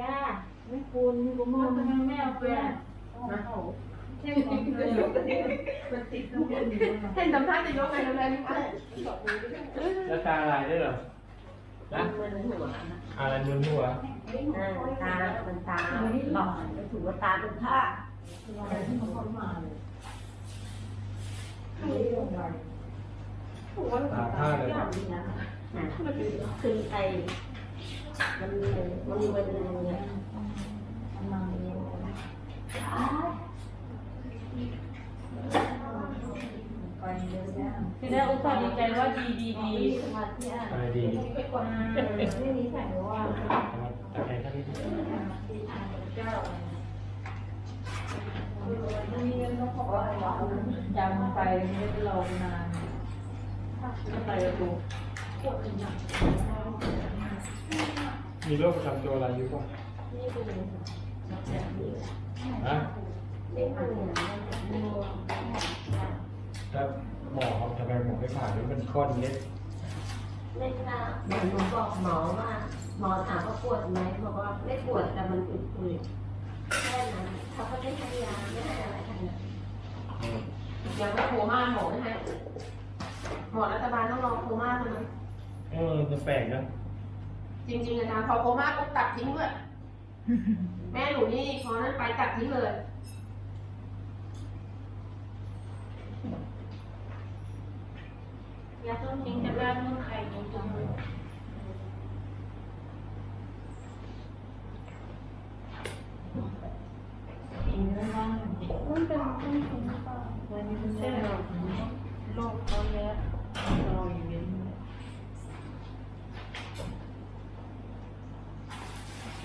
ย่าไม่คุณกูมองทำไมแม่เอาไปอะแค่ของเธอมันติดข้างบนอยู่เห็นทำท่าจะยกไปเร็วๆนี่ค่ะแล้วตาลายได้เหรอนะมันหัวอะไรมึนหัวตามันตาหลอดถือว่าตาเป็นผ้าตาผ้าเลย คือไอมันมีมันมีวันนึงเนี่ยมันมีทีแรกอุตส่าห์ดีใจว่าดีดีดีอะไรดีไม่มีใส่ว่าตะแคงข้างนี้จำไปไม่ได้รอนานไปดู มีโรคประจำตัวอะไรอยู่ป่ะฮะถ้าหมอทำไมหมอไม่ผ่าหรือมันก้อนเล็กไม่ทราบหมอหนูบอกหมอว่า หมอถามว่าปวดไหมบอกว่าไม่ปวดแต่มันอึดๆแค่นั้นเขาก็ไม่ให้ยาไม่ให้อะไรทั้งนั้นยังไม่โคม่าหมอนะฮะหมอรัฐบาลต้องรอโคม่าเท่านั้น เออจะแปลกนะจริงๆอาจารย์พอโคม่าปุ๊บตัดทิ้งเลยแม่หนูนี่พอนั้นไปตัดทิ้งเลย ยาต้มทิ้งจะบ้านเมื่อใครยังจำมันเป็นต้นทุนหรือเปล่า วันนี้มันใช่หรอ โรคตอนนี้รออยู่เย็น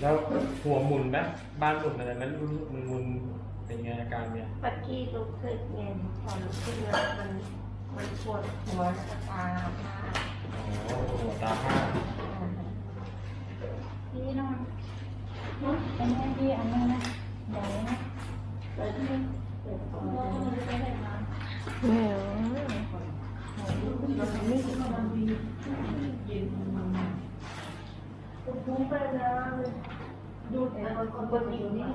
แล้วหัวหมุนไหมบ้านหมุนอะไรไหมรู้มันหมุนเป็นไงอาการเนี่ยปักกี้ลุกขึ้นไงพอลุกขึ้นแล้วมันมันปวดหัวตาผ้าอ๋อหัวตาผ้าพี่นอนเป็นแม่พี่อันนี้นะเดี๋ยวนะเปิดให้เปิดคอเราจะไปไหนมาคุ้มไปแล้ว ดูแต่คนคนคนอยู่นี่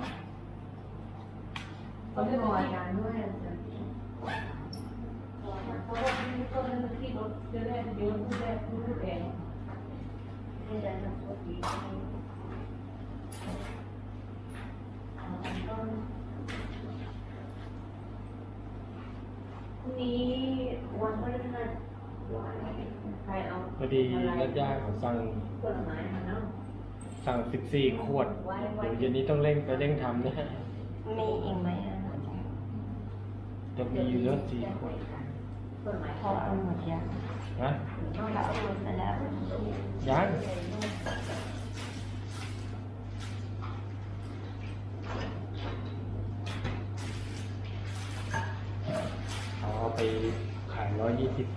เขาไม่บอกอาการด้วยเพราะว่าต้นนั้นที่รถเดี๋ยวแรกเดี๋ยวพูดแรกพูดเองไม่ได้ทำตัวดีพรุ่งนี้วันพฤหัสวันใครเอาพอดีญาติญาติเขาสั่งผลไม้มาเนาะ สั่งสิบสี่ขวด เดี๋ยวเย็นนี้ต้องเร่งไปเร่งทำนะมีอีกไหมอะจะมีอยู่แล้วสี่ขวดผลไม้พอเอาหมดยังนะเอาละเอาหมดไปแล้วยังเอาไปขายร้อยยี่สิบ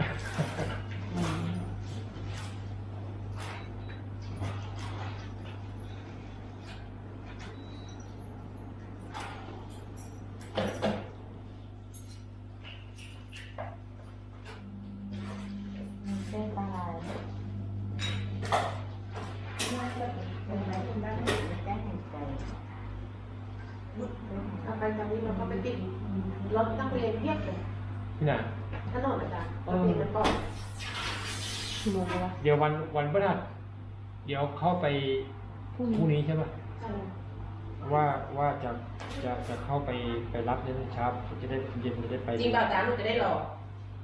เส้นตายเป็นไรคุณบ้างแก้หายใจ เอาไปตอนนี้เราก็ไปติดร ถนักเรียนเพียบเลยที่ไหนถนนอาจารย์รถเรียนมันก่อนเดี๋ยววันวันพฤหัสเดี๋ยวเข้าไปพรุ่งนี้ใช่ปะว่าว่าจะจะจะเข้าไปไปรับในเช้าจะได้เย็นจะได้ไปจริงเปล่าอาจารย์หนูจะได้รอ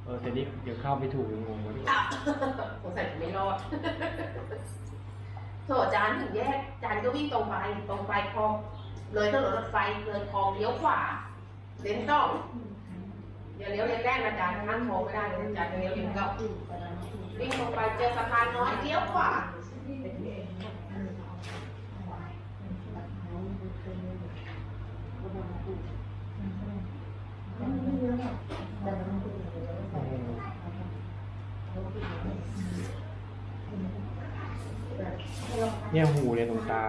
เออแต่นี่เดี๋ยวเข้าไม่ถูกงงวะดิสงสัยจะไม่รอดโถอาจารย์ถึงแยกอาจารย์ก็วิ่งตรงไปตรงไปคลองเลยถนนรถไฟเลยคลองเลี้ยวขวา เลนต้องอย่าเลี้ยวเลนแรกนะอาจารย์ข้ามคลองไม่ได้เลยอาจารย์จะเลี้ยวเลนเก้าวิ่งตรงไปเจอสะพานน้อยเลี้ยวขวาเนี่ยหูเนี่ยตรงตา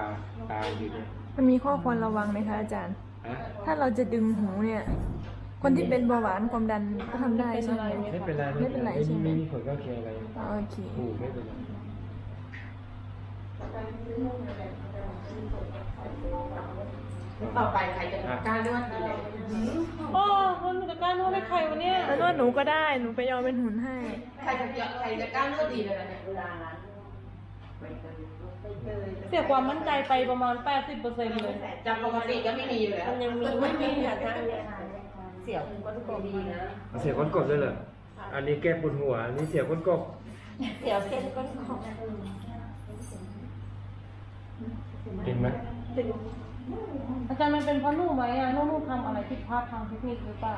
ตาอยู่เนี่ยมันมีข้อควรระวังไหมคะอาจารย์ฮะ ถ้าเราจะดึงหูเนี่ย คนที่เป็นเบาหวานความดันก็ทำได้ใช่ไหม ไม่เป็นไรไม่เป็นไรใช่ไหม ไม่มีผลข้างเคียงอะไรโอเคหูไม่เป็นไรแล้วต่อไปใครจะกล้ารนวดดีเลยโอ้คนหนูจะกล้านวดให้ใครวะเนี่ย แล้วนวดหนูก็ได้ หนูไปยอมเป็นหุ่นให้ ใครจะใครจะกล้ารนวดดีเลยเนี่ยเสียความมั่นใจไปประมาณ 80%เลย จากปกติก็ไม่มีอยู่แล้วมันยังมีไม่มีค่ะท่านเนี่ยเสียวก้นกบดีนะเสียก้นกบด้วยเหรอ อันนี้แก้ปวดหัวอันนี้เสียก้นกบ เสียวเส้นก้นกบจริงไหมอาจารย์มันเป็นเพราะหนูไหมอะหนูหนูทำอะไรผิดพลาดทางเทคนิคหรือเปล่า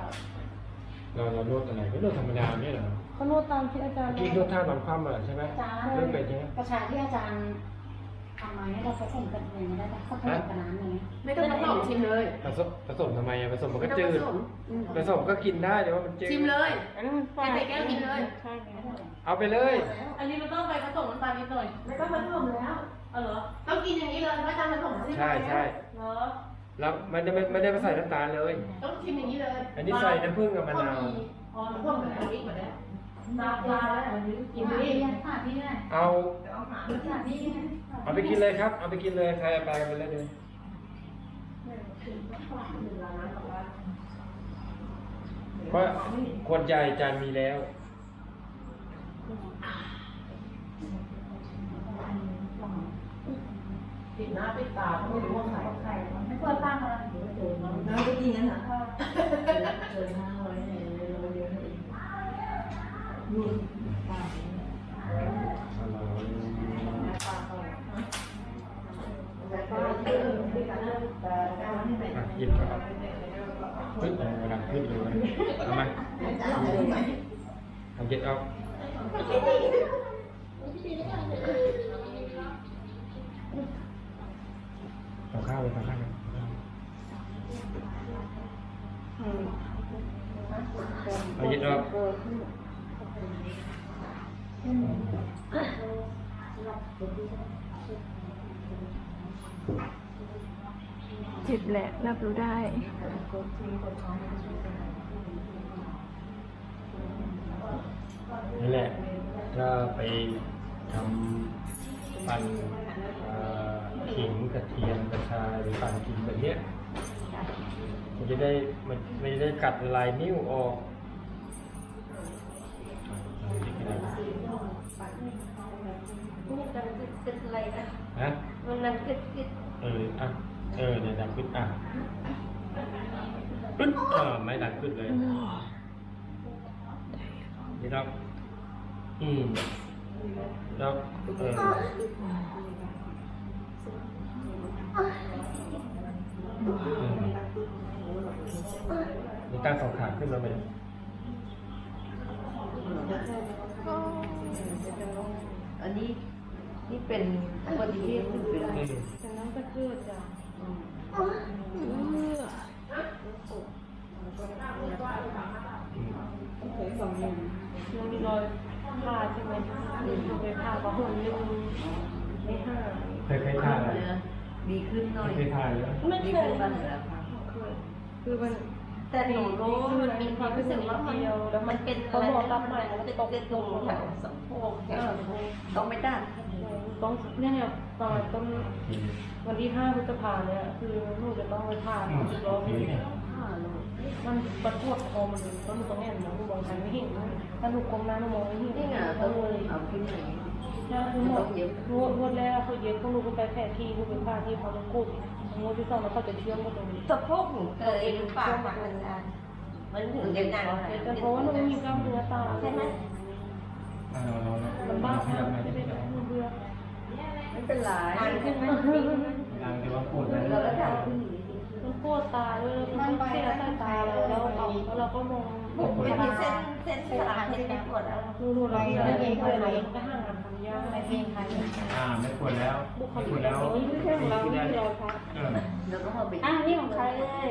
เราเรานวดอะไรก็นวดธรรมดาเนี่ยเหรอเขานวดตามที่อาจารย์เมื่อกี้นวดท่านอนคว่ำอะใช่ไหมอาจารย์เริ่มเป็นใช่ไหมกระชายที่อาจารย์ ทำมาให้เราผสมกันเลยไม่ได้แต่ผสมกับน้ำเลยไม่ต้องผสมชิมเลยผสมผสมทำไมอะผสมมันไม่ก็ต้องจืผดสมผสมก็กินได้แต่ว่ามันจืดชิมเลยอันนี้มันฝาดใส่แก้วกินเลยใช่ไหมเอาไปเลย อันนี้มันต้องไปผสมน้ำตาลนิดหน่อยไม่ต้องผสมแล้วเอาเหรอต้องกินอย่างนี้เลยไม่ต้องผสมใช่ใช่เหรอแล้วมันจะไม่ไม่ได้ไปใส่น้ำตาลเลย ต้องชิมอย่างนี้เลย อันนี้ใส่น้ำผึ้งกับมะนาวอ๋อผมันสต้อมงแบบนี้หมดแล้ว ตาปลาแล้วอันนี้กินค่ะดิพี่ค่ะพี่เนี่ยเอาค่ะพี่เอาไปกินเลยครับ เอาไปกินเลย ใครเอาไปกันไปเลยเลยเพราะขวดใหญ่จานมีแล้ว ปิดหน้าปิดตาไม่รู้ว่าใครไม่ควรตั้งอะไรน้ำก็ดีนะนะเกินห้าร้อยเนี่ยเราเหนอะหยิบครับเฮ้ยเอาดังขึ้นเลยเอามาเอาเย็ดเอาเอาข้าวเลยเอาข้าวเลยเอาเย็ดเอา จิตแหละรับรู้ได้ นั่นแหละก็ไปทำปั่นขิงกระเทียมกระชายหรือปั่นกินแบบเนี้ยมันจะได้มันไม่ได้กัดลายนิ้วออก นี่กันกึดอะไรนะฮะมันนั่งกึดกึดเอออะเออเดี๋ยวดังขึ้นอะปึ๊ดเออไม่ดังขึ้นเลยนี่ครับ อืมแล้วเอออืมนี่ตั้งสองขาขึ้นแล้วไหม อันนี้นี่เป็นอุบัติเหตุเป็นอืมแต่น้ำก็เกิดจ้ะมันมีรอยผ่าใช่ไหมมันไปผ่าก็หุ่นยังไม่หายเคยเคยทานอะไรดีขึ้นหน่อยเคยทานแล้วไม่ดีเคขึ้ยนบ้งแล้วคือมัน แต่หนูรู้มันมีความรู้สึกว่ามันเดียวแล้วมันเป็นเขาบอกรับใหม่มันมันจะตตกกตรงแถวสะโพกแถวสะโพกต้องไม่ได้ต้องเนี่ยเนี่ยตอนต้นอืมวันที่ห้าพฤษภาเนี่ยคือหนูจะต้องไปผ่าอีกรอบนึงมันประทวดคอมันต้นตรงเนี้ยหนูมองทันไม่เห็นถ้าหนูก้มหน้าหนูมองไม่เห็นนี่ไงต้องเอาขึ้นไหนแล้วคือหมดงวดงวดแรกเขาเย็บพวกหนูก็ไปแผลที่หนูไปผ่าที่เขาจะกุดงว ดที่สองแล้วเขาจะเชื่อมกันตรงนี้สะโพกหนูเคยหรือเปล่ามันมันถึงจะหนักแต่เพราะว่าหนูไม่มีกล้ามเนื้อตาใช่ไหมเอาเราเรามันบ้าขยับมาไม่ที่ได้ขยับหนูเบื่อไม่เป็นไรขึ้นไหมดังแต่ว่าปวดนะเราก็ทำขึ้นมันปวดตาด้วยมันเสียสายตาแล้วแล้วเราแล้วเราก็มองไม่มี เส้นเส้นสลากเส้นไม่ปวดแล้วดูดูเราไม่ได้เคยเลยมันก็ห่างกันทำยากอะไรเพลงใครอ่าไม่ปวดแล้วบุคไม่ลิปวกดแล้วนี้ไม่ใช่ของเราที่เราพักเออแล้วก็มาไปอะนี่ของใครเลย